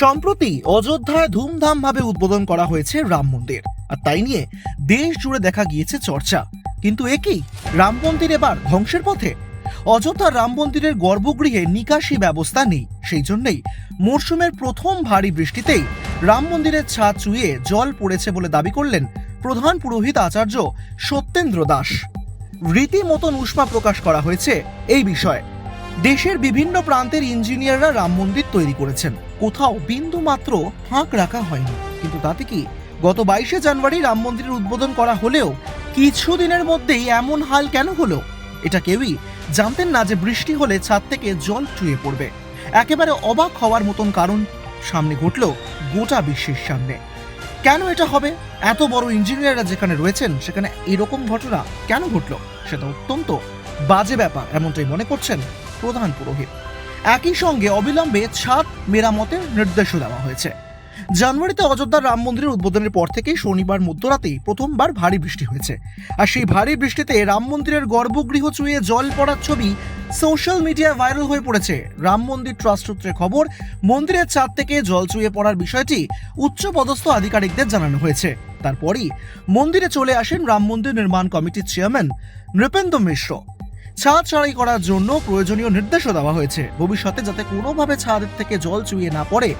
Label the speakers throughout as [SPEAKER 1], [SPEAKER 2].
[SPEAKER 1] সম্প্রতি অযোধ্যায় ধুমধামভাবে উদ্বোধন করা হয়েছে রাম মন্দির। আর তাই নিয়ে দেশ জুড়ে দেখা গিয়েছে চর্চা। কিন্তু একই রাম মন্দির এবার ধ্বংসের পথে? অযোধ্যার রাম মন্দিরের গর্ভগৃহে নিকাশি ব্যবস্থা নেই। সেই জন্যই মরশুমের প্রথম ভারী বৃষ্টিতেই রাম মন্দিরের ছাদ চুইয়ে জল পড়েছে বলে দাবি করলেন প্রধান পুরোহিত আচার্য সত্যেন্দ্র দাস। রীতিমতন উষ্মা প্রকাশ করা হয়েছে এই বিষয়ে। দেশের বিভিন্ন প্রান্তের ইঞ্জিনিয়াররা রাম মন্দির তৈরি করেছেন। কোথাও বিন্দু মাত্র ফাঁক রাখা হয়নি। কিন্তু তাতে কি গত বাইশে জানুয়ারি রাম মন্দিরের উদ্বোধন করা হলেও কিছুদিনের মধ্যেই এমন হাল কেন হলো? এটা কেউই জানতেন না যে বৃষ্টি হলে ছাদ থেকে জল চুয়ে পড়বে। একেবারে অবাক হওয়ার মতন কারণ সামনে ঘটলো গোটা বিশ্বের সামনে। কেন এটা হবে? এত বড় ইঞ্জিনিয়াররা যেখানে রয়েছেন, সেখানে এরকম ঘটনা কেন ঘটলো? সেটা অত্যন্ত বাজে ব্যাপার, এমনটাই মনে করছেন প্রধান পুরোহিত। একই সঙ্গে অবিলম্বে ছাদ মেরামতের নির্দেশও দেওয়া হয়েছে। জানুয়ারিতে অযোধ্যার রাম মন্দিরের উদ্বোধনের পর থেকেই শনিবার মধ্যরাতেই প্রথমবার ভারী বৃষ্টি হয়েছে। আর সেই ভারী বৃষ্টিতে রাম মন্দিরের গর্ভগৃহ চুয়ে জল পড়ার ছবি সোশ্যাল মিডিয়ায় ভাইরাল হয়ে পড়েছে। রাম মন্দির ট্রাস্ট সূত্রে খবর, মন্দিরের ছাদ থেকে জল চুয়ে পড়ার বিষয়টি উচ্চপদস্থ আধিকারিকদের জানানো হয়েছে। তারপরই মন্দিরে চলে আসেন রাম মন্দির নির্মাণ কমিটির চেয়ারম্যান নৃপেন্দ্র মিশ্র। ছাদ ছাড়াই করার জন্য প্রয়োজনীয় নির্দেশও দেওয়া হয়েছে। ভবিষ্যতে যাতে কোনোভাবে ছাদের থেকে জল চুইয়ে না পড়ে,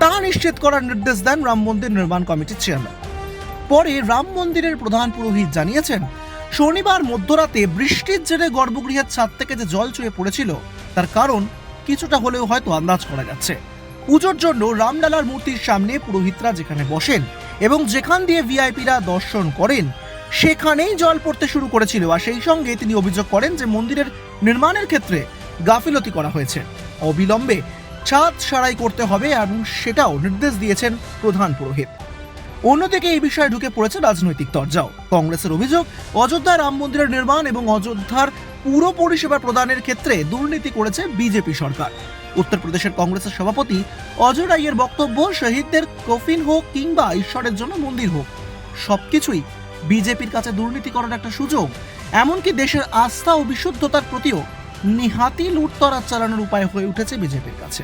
[SPEAKER 1] তা নিশ্চিত করার নির্দেশ দেন রাম মন্দির নির্মাণ কমিটির চেয়ারম্যান। পরে রাম মন্দিরের প্রধান পুরোহিত জানিয়েছেন, শনিবার মধ্যরাতে বৃষ্টির জেরে গর্ভগৃহের ছাদ থেকে যে জল চুয়ে পড়েছিল, তার কারণ কিছুটা হলেও হয়তো আন্দাজ করা যাচ্ছে। পুজোর জন্য রামলালার মূর্তির সামনে পুরোহিতরা যেখানে বসেন এবং যেখান দিয়ে ভিআইপিরা দর্শন করেন সেখানেই জল পড়তে শুরু করেছিল, আর সেই সঙ্গে তিনি অভিযোগ করেন যে মন্দিরের নির্মাণের ক্ষেত্রে গাফিলতি করা হয়েছে। অবিলম্বে ছাদ সারাই করতে হবে এবং সেটাও নির্দেশ দিয়েছেন প্রধান পুরোহিত। অন্যদিকে এই বিষয়ে ঢুকে পড়েছে রাজনৈতিক তরজাও। কংগ্রেসের অভিযোগ, অযোধ্যা রাম মন্দিরের নির্মাণ এবং অযোধ্যার পুরো পরিষেবা প্রদানের ক্ষেত্রে দুর্নীতি করেছে বিজেপি সরকার। উত্তরপ্রদেশের কংগ্রেসের সভাপতি অজয় রাইয়ের বক্তব্য, শহীদদের কফিন হোক কিংবা ঈশ্বরের জন্য মন্দির হোক, সবকিছুই বিজেপির কাছে দুর্নীতি করার একটা সুযোগ, এমনকি দেশের আস্থা ও বিশুদ্ধতার প্রতিও নিহাতি লুটতরাজ চালানোর উপায় হয়ে উঠেছে বিজেপির কাছে।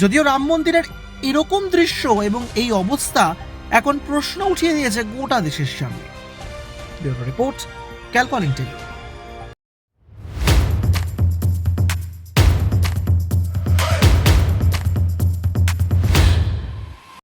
[SPEAKER 1] যদিও রাম মন্দিরের এরকম দৃশ্য এবং এই অবস্থা এখন প্রশ্ন উঠিয়ে দিয়েছে গোটা দেশের সামনে। Report ক্যালকলিং TV